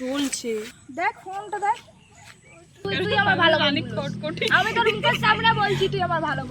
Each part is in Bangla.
জ্বলছে। দেখ ফোনটা দেখ। তুই তুই আমার ভালো বন্ধু। লোস। আমি তোর মুখের সামনে বলছি তুই আমার ভালো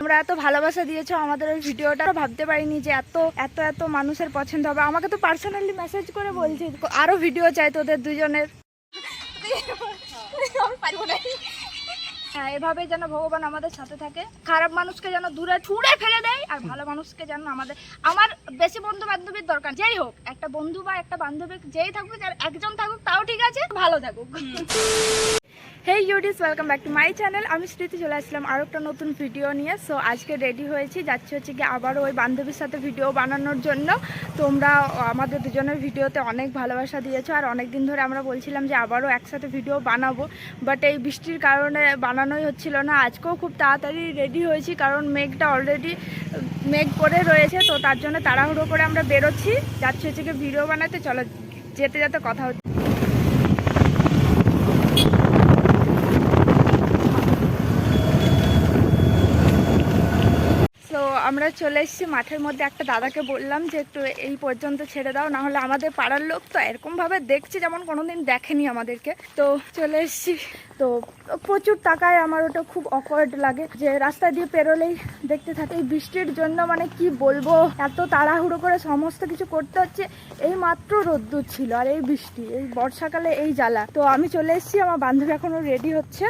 আমরা এত ভালোবাসা দিয়েছ আমাদের ওই ভিডিওটা ভাবতে পারিনি যে এত এত এত মানুষের পছন্দ হবে। আমাকে তো পার্সোনালি মেসেজ করে বলছে আরও ভিডিও চাই তোদের দুজনের। হ্যাঁ এভাবে যেন ভগবান আমাদের সাথে থাকে। খারাপ মানুষকে যেন দূরে ছুঁড়ে ফেলে দেয় আর ভালো মানুষকে যেন আমাদের আমার বেশি বন্ধু বান্ধবীর দরকার। যেই হোক একটা বন্ধু বা একটা বান্ধবী যেই থাকুক আর একজন থাকুক তাও ঠিক আছে ভালো থাকুক। হেই ইউডিস welcome back to my channel আমি স্মৃতি চলে আসলাম আরও একটা নতুন ভিডিও নিয়ে। সো আজকে রেডি হয়েছি। যাচ্ছি হচ্ছে কি আবারও ওই বান্ধবীর সাথে ভিডিও বানানোর জন্য। তোমরা, আমাদের দুজনের ভিডিওতে অনেক ভালোবাসা দিয়েছ। আর অনেক দিন ধরে আমরা বলছিলাম যে আবারও একসাথে ভিডিও বানাবো। বাট এই বৃষ্টির কারণে বানানোই হচ্ছিল না। আজকেও খুব তাড়াতাড়ি রেডি হয়েছি। কারণ মেঘটা অলরেডি মেঘ করে রয়েছে। তো তার জন্য তাড়াহুড়ো করে আমরা বেরোচ্ছি। যাচ্ছি হচ্ছে কি ভিডিও বানাতে। চলো, যেতে যেতে কথা হচ্ছে তো আমরা চলে এসেছি মাঠের মধ্যে। একটা দাদাকে বললাম যে, একটু এই পর্যন্ত ছেড়ে দাও, না হলে আমাদের পাড়ার লোক তো এরকমভাবে দেখছে যেমন কোনোদিন দেখেনি আমাদেরকে। তো চলে এসেছি। তো প্রচুর টাকায় আমার ওটা খুব অকওয়ার্ড লাগে যে রাস্তা দিয়ে পেরোলেই দেখতে থাকে। এই বৃষ্টির জন্য মানে কি বলব? এত তাড়াহুড়ো করে সমস্ত কিছু করতে হচ্ছে। এই মাত্র রোদ্দুর ছিল আর এই বৃষ্টি, এই বর্ষাকালে এই জ্বালা। তো আমি চলে এসেছি, আমার বান্ধবী এখনও রেডি হচ্ছে।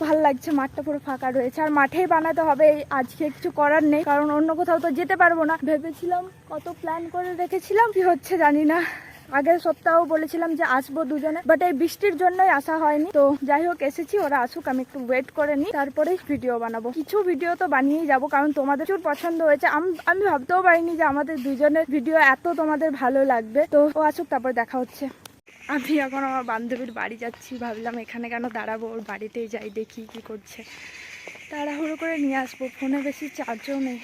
ভালো লাগছে, মাঠটা পুরো ফাঁকা রয়েছে। আর মাঠেই বানাতে হবে আজকে কিছু করার নেই, কারণ অন্য কোথাও তো যেতে পারব না। ভেবেছিলাম কত প্ল্যান করে রেখেছিলাম, কি হচ্ছে জানি না। আগের সপ্তাহ বলেছিলাম যে আসব দুজনে বাট এই বৃষ্টির জন্যই আসা হয়নি। তো যাই হোক, এসেছি, ওরা আসুক, আমি একটু ওয়েট করে নিই, তারপরেই ভিডিও বানাবো। কিছু ভিডিও তো বানিয়েই যাব, কারণ তোমাদের প্রচুর পছন্দ হয়েছে। আম- আমি ভাবতেও পারিনি যে আমাদের দুজনের ভিডিও এত তোমাদের ভালো লাগবে। তো ও আসুক, তারপর দেখা হচ্ছে। আমি এখন আমার বান্ধবীর বাড়ি যাচ্ছি ভাবলাম এখানে কেন দাঁড়াবো? ওর বাড়িতেই যাই দেখি কি করছে। তাড়াহুড়ো করে নিয়ে আসব ফোনে বেশি চার্জও নেই।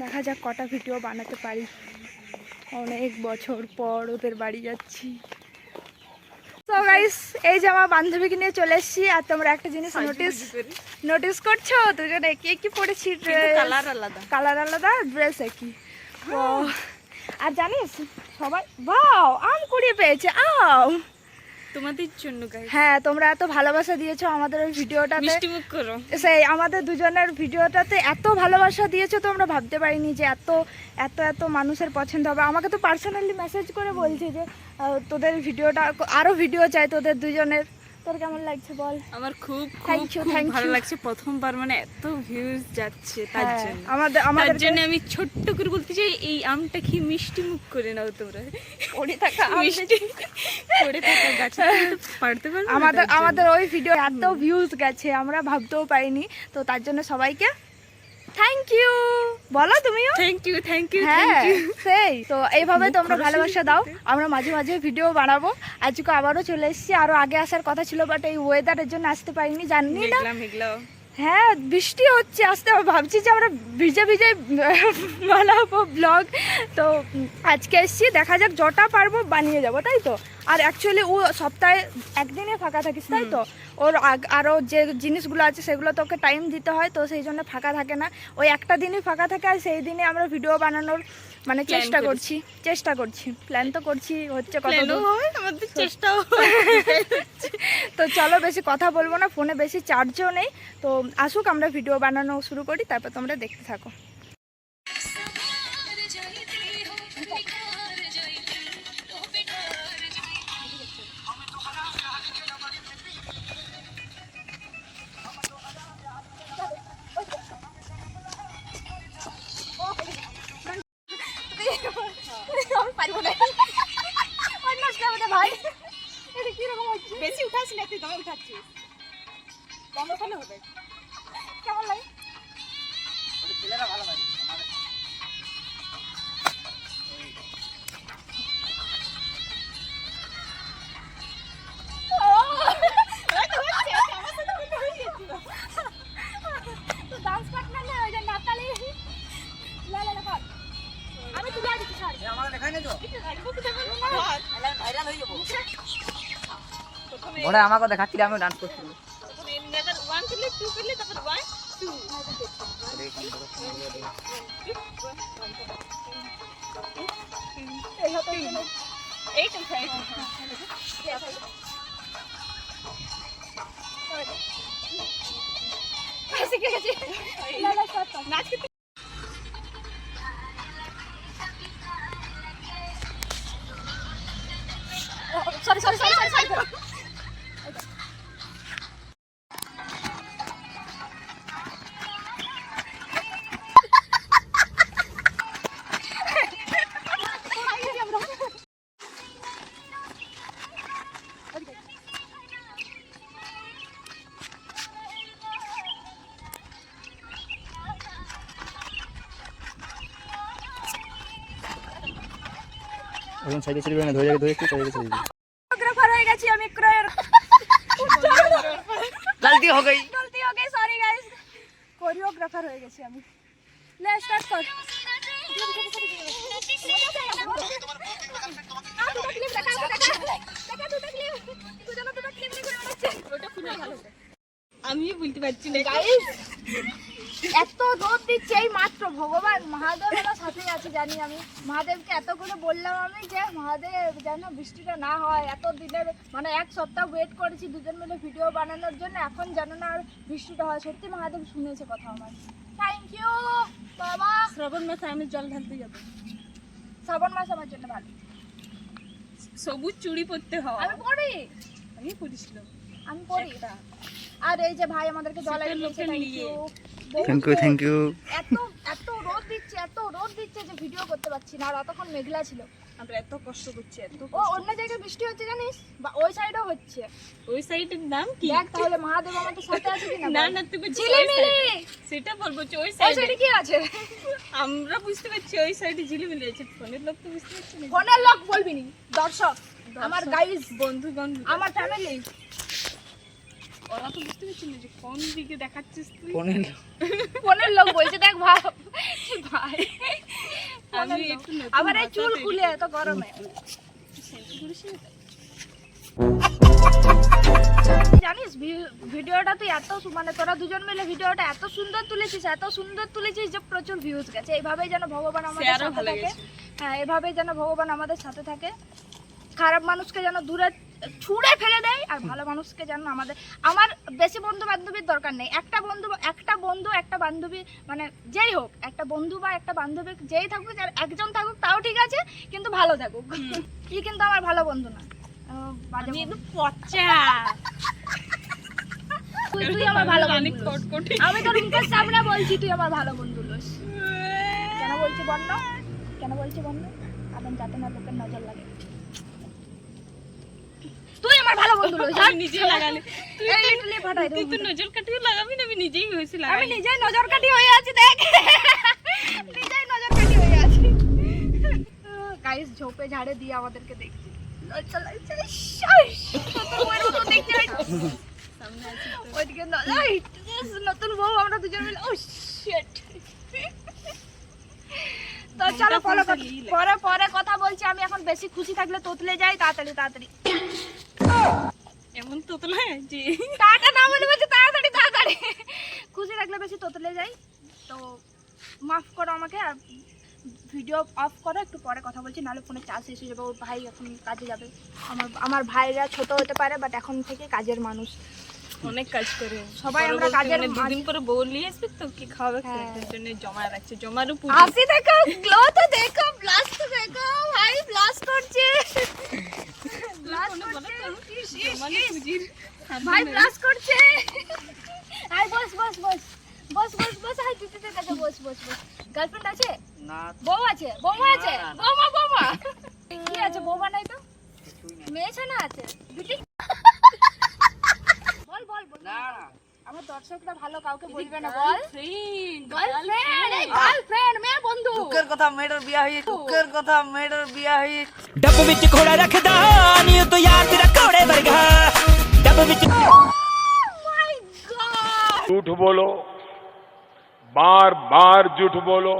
দেখা যাক কটা ভিডিও বানাতে পারি। অনেক বছর পর ওদের বাড়ি যাচ্ছি। তো গাইস এই যে আমার বান্ধবীকে নিয়ে চলে এসেছি আর তোমরা একটা জিনিস নোটিস নোটিস করছ? দুজনে কি কি পড়েছি কালার আলাদা। কালার আলাদা ড্রেস একই। ও আর জানিস সবাই বাও আম কুড়িয়ে পেয়েছে আম। তোমাদের জন্য হ্যাঁ তোমরা এত ভালোবাসা দিয়েছ আমাদের ওই ভিডিওটাতে। মিষ্টি মুখ করো। সেই আমাদের দুজনের ভিডিওটাতে এত ভালোবাসা দিয়েছ তো আমরা ভাবতে পারিনি যে এত এত এত মানুষের পছন্দ হবে। আমাকে তো পার্সোনালি মেসেজ করে বলছে যে তোদের ভিডিওটা আরও ভিডিও চাই তোদের দুজনের। তোর কেমন লাগছে বল? আমার খুব খুব খুব ভালো লাগছে প্রথমবার মানে এত ভিউজ যাচ্ছে তার হ্যাঁ, জন্য। আমাদের আমাদের জন্য আমি ছোট্ট করে বলতে চাই এই আমটা কি মিষ্টি মুখ করে নাও তোমরা। পড়ে থাকা মিষ্টি পড়ে থাকা গাছে পারতে পারব আমাদের আমাদের ওই ভিডিও এত ভিউজ গেছে আমরা ভাবতেও পারিনি। তো তার জন্য সবাইকে থ্যাংক ইউ বলো তুমিও? থ্যাংক ইউ থ্যাংক ইউ হ্যাঁ সেই। তো এইভাবে তোমরা ভালোবাসা দাও। আমরা মাঝে মাঝে ভিডিও বানাবো। আজকে আবারও চলে এসেছি। আরও আগে আসার কথা ছিল বাট এই ওয়েদারের জন্য আসতে পারিনি জানি না। হ্যাঁ বৃষ্টি হচ্ছে আসতে ভাবছি যে আমরা ভিজে ভিজে বানাবো ব্লগ তো আজকে এসেছি দেখা যাক যটা পারব বানিয়ে যাব তাই তো? আর অ্যাকচুয়ালি ও সপ্তাহে একদিনে ফাঁকা থাকিস তাই তো? ওর আরও যে জিনিসগুলো আছে সেগুলো তোকে টাইম দিতে হয় তো সেই জন্য ফাঁকা থাকে না। ওই একটা দিনই ফাঁকা থাকে আর সেই দিনে আমরা ভিডিও বানানোর মানে চেষ্টা করছি চেষ্টা করছি। প্ল্যান তো করছি হচ্ছে কত চেষ্টাও তো চলো বেশি কথা বলব না, ফোনে বেশি চার্জও নেই। তো আসুক, আমরা ভিডিও বানানো শুরু করি, তারপর তোমরা দেখতে থাকো। ভাই। এটা কীরকম হচ্ছে? বেশি উঠাস না তুই দমে উঠাচ্ছিস কম ওখানে হবে। কেমন লাগে? তো ডান্স পার্টনার না ওই যে নাতালি। লা লা লা আমি তুলে দিচ্ছি সরি আমার দেখাই না। তো ওরা আমাকে দেখাচ্ছিল আমি ডান্স করছিলাম ওয়ান করলে টু করলে তারপর ওয়ান টু এই হাতে এইটা খাই শিখে গেছি না, না, start কর। নাচ সরি সরি সরি এখন সাইডে ছেড়ে না ধরে ধরে একটু সাইডে ছেড়ে ফটোগ্রাফার হয়ে গেছি আমি ক্রয়ের। গলতি হয়ে গই। গলতি হয়ে গই সরি গাইস কোরিওগ্রাফার হয়ে গেছি আমি। লে স্টার্ট কর আমি বলতে পারছি না। গাইস এত রোদ দিচ্ছে এই মাত্র। ভগবান মহাদেব আমার সাথেই আছে জানি আমি। মহাদেবকে এত করে বললাম আমি যে মহাদেব যেন বৃষ্টিটা না হয়। এত দিনের মানে এক সপ্তাহ ওয়েট করেছি দুজন মিলে ভিডিও বানানোর জন্য এখন যেন না আর বৃষ্টিটা হয়। সত্যি মহাদেব শুনেছে কথা আমার। থ্যাংক ইউ বাবা। শ্রাবণ মাসে আমি জল ঢালতে যাব। শ্রাবণ মাস আমার জন্য ভালো। সবুজ চুড়ি পরতে হয়। আমি পড়ি আমি পড়েছিলাম আমি পড়ি আর এই যে ভাই আমাদেরকে জলে নিয়ে। থ্যাংক ইউ থ্যাংক ইউ এত এত রোদ দিচ্ছে এত রোদ দিচ্ছে যে ভিডিও করতে পারছি না। আর অতক্ষণ মেঘলা ছিল। আমরা এত কষ্ট করছি এত ও অন্য জায়গায় বৃষ্টি হচ্ছে জানিস? বা ওই সাইডেও হচ্ছে। ওই সাইডের নাম কি? দেখ তাহলে মহাদেব আমাদের সাথে আছে কিনা না বল। না তুই ওই ঝিলিমিলি! সেটা বলব যে ওই ওই সাইডে সাইডে কি আছে? আমরা বুঝতে পারছি ওই সাইডে ঝিলিমিলি আছে। ফোনের লোক তো বুঝতে পারছি না। ফোনের লোক বলবি নি। দর্শক আমার গাইস বন্ধু বন্ধু আমার ফ্যামিলি ওরা তো বুঝতে পারছি না যে কোন দিকে দেখাচ্ছিস তুই? ফোনের ফোনের লোক বলছে দেখ ভাই ভাই আমি একটু আবার এই চুল খুলে এত গরমে। করিস জানিস ভিডিওটা তুই এত মানে তোরা দুজন মিলে ভিডিওটা এত সুন্দর তুলেছিস এত সুন্দর তুলেছিস যে প্রচুর ভিউজ গেছে। এইভাবেই যেন ভগবান আমাদের সাথে ভালো থাকে। হ্যাঁ এভাবেই যেন ভগবান আমাদের সাথে থাকে। খারাপ মানুষকে যেন দূরে ছুঁড়ে ফেলে দেয় আর ভালো মানুষকে যেন আমাদের আমার বেশি বন্ধু বান্ধবীর দরকার নেই। একটা বন্ধু একটা বন্ধু একটা বান্ধবী মানে যেই হোক একটা বন্ধু বা একটা বান্ধবী যেই থাকুক আর একজন থাকুক তাও ঠিক আছে কিন্তু ভালো থাকুক। ই কিন্তু আমার ভালো বন্ধু না। বন্ধু। পচা। তুই আমার ভালো বন্ধু আমি তো রুমকের সামনে বলছি তুই আমার ভালো বন্ধু লোস। কেন বলছি বন্য কেন বলছি বন্য কারণ যাতে না লোকের নজর লাগে। তুই আমার ভালো বন্ধু লোস আমি নিজে লাগালে। তুই এই লিটলি ফাটাই তুই তো নজর কাটিয়ে লাগাবি না আমি নিজেই আমি লাগাই। নিজেই নজর কাটি হয়ে আছি দেখ। নিজেই নজর কাটি হয়ে আছি। গাইস ঝোপে ঝাড়ে দিয়ে আমাদেরকে দেখছি। লজ্জা লাগছে শাস! তোর মতো দেখতে। সামনে আছি। ওইদিকে ন- নতুন বউ আমরা দুজন মিলে ও শিট তো চলো। পরে পরে কথা বলছি। আমি এখন বেশি খুশি থাকলে তোতলে যাই তাড়াতাড়ি তাড়াতাড়ি। এমন তো তোলা যে টাটা না বলে বলছি তাড়াতাড়ি তাড়াতাড়ি। খুশি থাকলে বেশি তোতলে যাই। তো মাফ করো আমাকে আর ভিডিও অফ করো একটু পরে কথা বলছি নাহলে ফোনে চার্জ হয়ে যাবে। ওর ভাই এখন কাজে যাবে। আমার আমার ভাইরা ছোট হতে পারে বাট এখন থেকে কাজের মানুষ। অনেক কাজ করে। সবাই আমরা কাজের মানে দুদিন পরে বউ নিয়ে আসবে তো কি খাওয়াবে হ্যাঁ। সেটার জন্য জমা রাখছে জমারও পুজো। হাসি দেখো গ্লো তো দেখো ব্লাস তো দেখো ভাই ব্লাস করছে ব্লাস ফোনে বলো করছে তো, ইস, ইস, জমানো ইস। পুজির তো? আমার ভালো কাউকে বলবে না গার্লফ্রেন্ড গার্লফ্রেন্ড মেয়ে বন্ধু। কথা মেয়েটার বিয়া হয়েছে কথা মেয়েটার বিয়া তো झूठ बोलो बार बार झूठ बोलो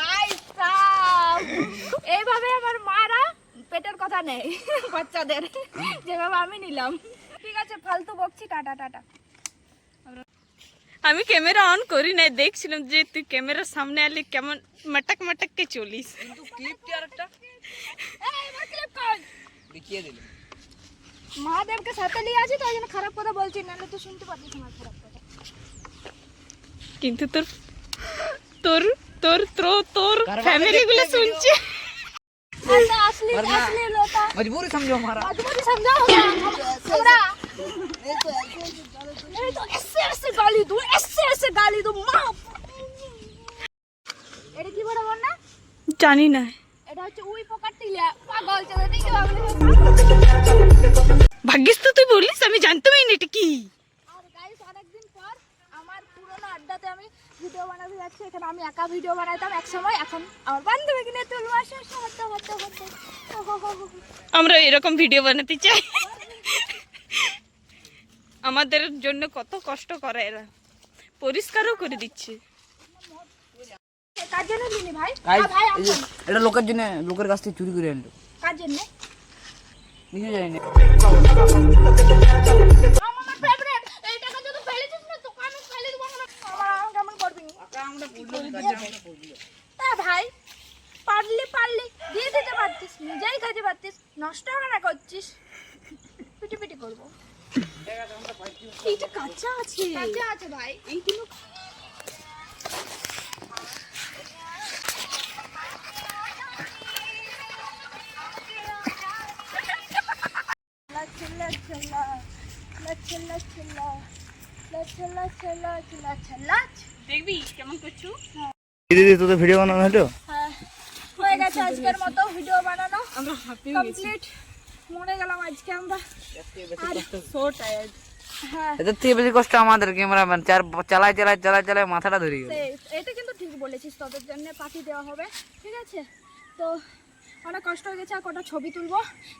মাই সাব এইভাবে আমার মারা পেটের কথা নেই বাচ্চাদের যেভাবে আমি নিলাম ঠিক আছে ফালতু বকছি টাটা টাটা আমি ক্যামেরা অন করি নাই দেখছিলাম যে তুই ক্যামেরার সামনে আলি কেমন মাটাক মাটাক কে চলিস কিন্তু ক্লিপটি আরেকটা দেখিয়ে দিল মহাদেবকে সাথে নিয়ে আছি তো ওই জন্য খারাপ কথা বলছি নাহলে তো শুনতে পাচ্ছিস আমার খারাপ কথা কিন্তু তোর তোর তোর তোর তোর ফ্যামিলি গুলো শুনছে ऐसा असली असली लोटा मजबूरी समझो हमारा मजबूरी समझो हमरा नहीं तो ऐसे ऐसे गाली दूं ऐसे ऐसे गाली दूं माँ এটা কি বড় বল না জানি না ভাগ্যিস তো তুই বলিস আমি জানতামই না এটা কি। অনেকদিন পর আমার পুরোনো আড্ডাতে আমি ভিডিও বানাতে যাচ্ছি এখানে আমি একা ভিডিও বানাইতাম এক সময় এখন আমার আসে হতে হতে হতে। আমরা এরকম ভিডিও বানাতে চাই। আমাদের জন্য কত কষ্ট করে এরা। পরিষ্কারও করে দিচ্ছে। কার জন্য নিনি ভাই? গাইস ভাই এটা লোকের জন্য লোকের কাছ থেকে চুরি করে আনলো। কার জন্য? নিজে জানি না আমার ফেভারিট এই টাকা যদি ফেলেছিস না দোকানে ফেলে দেবো না আমার আমার কেমন করবি? তা ভাই পারলে পারলে। দিয়ে দিতে পারতিস নিজেই খেতে পারতিস। নষ্ট কেন করছিস? পিটি পিটি করব এইটা কাঁচা আছে। কাঁচা আছে ভাই। এইগুলো দেখবি কেমন করছু? দিদি তোদের ভিডিও বানানো হলো? হ্যাঁ। গেছে আজকের মতো ভিডিও বানানো। আমরা হাঁপিয়ে কমপ্লিট মরে গেলাম আজকে আমরা। হ্যাঁ। এদের থেকে বেশি কষ্ট আমাদের ক্যামেরাম্যান চার চালায় চালায় চালায় চালায় মাথাটা ধরে গেল। এটা কিন্তু ঠিক বলেছিস তোদের জন্য পাখি দেওয়া হবে। ঠিক আছে? তো অনেক কষ্ট হয়ে গেছে আর কটা ছবি তুলবো।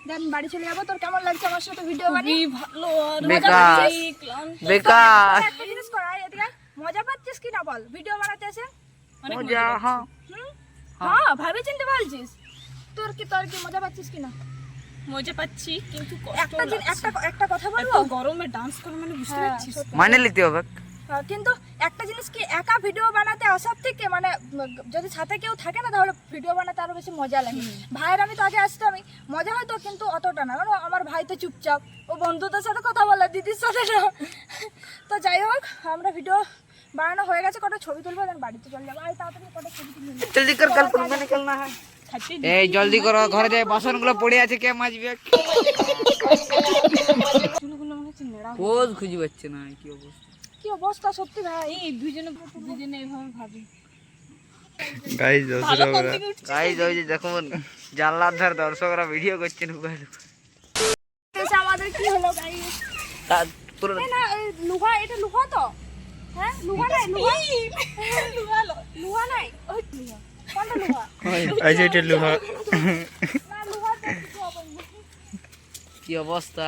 দেন বাড়ি চলে যাব। তোর কেমন লাগছে আমার সাথে ভিডিও বানিয়ে? ভালো বেকার। বেকার। একটা জিনিস করা এদিকে মজা পাচ্ছিস কি না বল? ভিডিও বানাতে এসে মজা হ্যাঁ। হ্যাঁ। ভাবে চিনতে পারছিস তোর কি তোর কি মজা পাচ্ছিস কি না? মজা পাচ্ছি কিন্তু একটা একটা একটা কথা বলব? গরমে ডান্স করে মানে বুঝতে হ্যাঁ, পারছিস। মানে নিতে হবে। কিন্তু একটা জিনিস কি একা ভিডিও বানাতে আসার থেকে মানে যদি সাথে কেউ থাকে না তাহলে ভিডিও বানাতে আরও বেশি মজা লাগে। ভাইয়ের আমি তো আগে আসতামই। মজা হয়তো কিন্তু অতটা না। কারণ আমার ভাই তো চুপচাপ। ও বন্ধুদের সাথে কথা বলে দিদির সাথে না। তো যাই হোক আমরা ভিডিও বানানো হয়ে গেছে। কটা ছবি তুলবো দেন বাড়িতে চলে যাব। আর তাড়াতাড়ি কটা ছবি তুলবো জলদি কর কাল পূর্বে নিকলনা है এই জলদি করো ঘরে যাই। বাসনগুলো পড়ে আছে কে মাজবে? মনে হচ্ছে পোজ খুঁজে পাচ্ছে না কি অবস্থা। কি অবস্থা সত্যি ভাই? এই দুজনে দুজনে এইভাবে ভাবি। গাইজ গাইজ ওই যে দেখুন জানলার ধার দর্শকরা ভিডিও করছেন আমাদের কি হলো গাই পুরো না লুহা এটা লুহা তো? হ্যাঁ লুহা নাই লুহা? লুহা লুহা নাই? ওই লুহা কোনটা লুহা? এই যে এটা লুহা। তো কিছু হবে না। কি অবস্থা?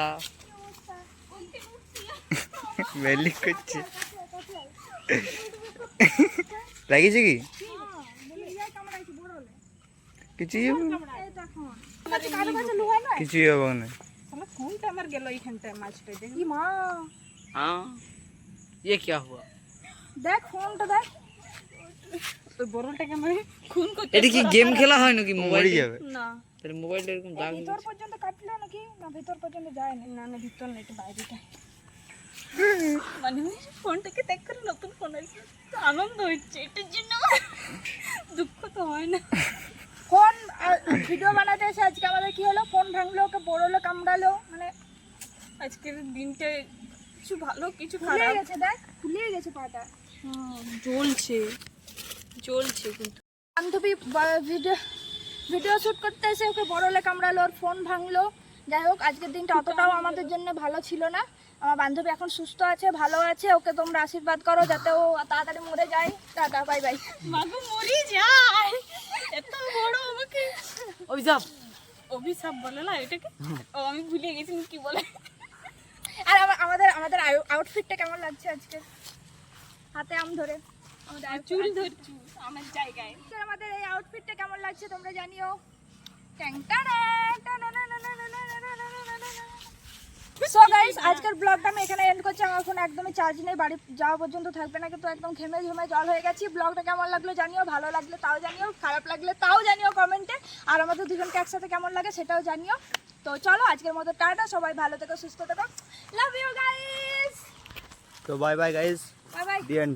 মেলি করছে লাগিয়েছে কি কিছুই হবে না। আচ্ছা, কারো কাছে লুহা নাই কিছুই হবে না শালা কোনটা আমার গেল এইখানটায় মাছটা দেখ ই মা हाँ ये क्या हुआ দেখ ফোনটা দেখ ওই বড়টাকে আমি খুন করতে এটা কি গেম খেলা হয় নাকি মরে মোবাইল না যাবে তাহলে মোবাইলটা এরকম দাগ ভিতর পর্যন্ত কাটলো নাকি না ভিতর পর্যন্ত যায় না না না ভিতর না এটা বাইরেটা মানে ফোনটাকে দেখ করে নতুন ফোন আছে আনন্দ হচ্ছে এটার জন্য দুঃখ তো হয় না। ফোন ভিডিও বানাতে এসে আজকে আমাদের কি হলো? ফোন ভাঙলো ওকে বড়লো কামড়ালো মানে আজকের দিনটা কিছু ভালো কিছু খারাপ। গেছে দেখ ফুলিয়ে গেছে পাটা। জ্বলছে জ্বলছে কিন্তু। বান্ধবী ভিডিও ভিডিও শ্যুট করতে এসে ওকে বড়লে কামড়ালো ওর ফোন ভাঙলো। যাই হোক আজকের দিনটা অতটাও আমাদের জন্য ভালো ছিল না। আমার বান্ধবী এখন সুস্থ আছে ভালো আছে ওকে তোমরা আশীর্বাদ করো যাতে ও তাড়াতাড়ি মরে যায়। টাটা বাই বাই মাগো মরি যায়। এত বড় আমাকে। অভিশাপ। অভিশাপ বলে না এটাকে? ও আমি ভুলে গেছি কি বলে। আর আমা- আমাদের আমাদের আউটফিটটা কেমন লাগছে আজকে? হাতে আম ধরে। আমাদের আর চুল ধরছু আমার জায়গায় আমাদের এই আউটফিটটা কেমন লাগছে তোমরা জানিও। ট্যাং সো গাইস আজকের ব্লগটা আমি এখানে এন্ড করছি। আমার ফোন একদমই চার্জ নেই বাড়ি যাওয়া পর্যন্ত থাকবে না কিন্তু একদম ঘেমে ঘেমে জল হয়ে গেছি। ব্লগটা কেমন লাগল জানিও ভালো লাগলে তাও জানিও খারাপ লাগলে তাও জানিও কমেন্টে আর আমাদের দুজনকে একসাথে কেমন লাগে সেটাও জানিও। তো চলো আজকের মতো টাটা সবাই ভালো থেকো সুস্থ থেকো। লাভ ইউ গাইস তো bye bye guys bye bye the end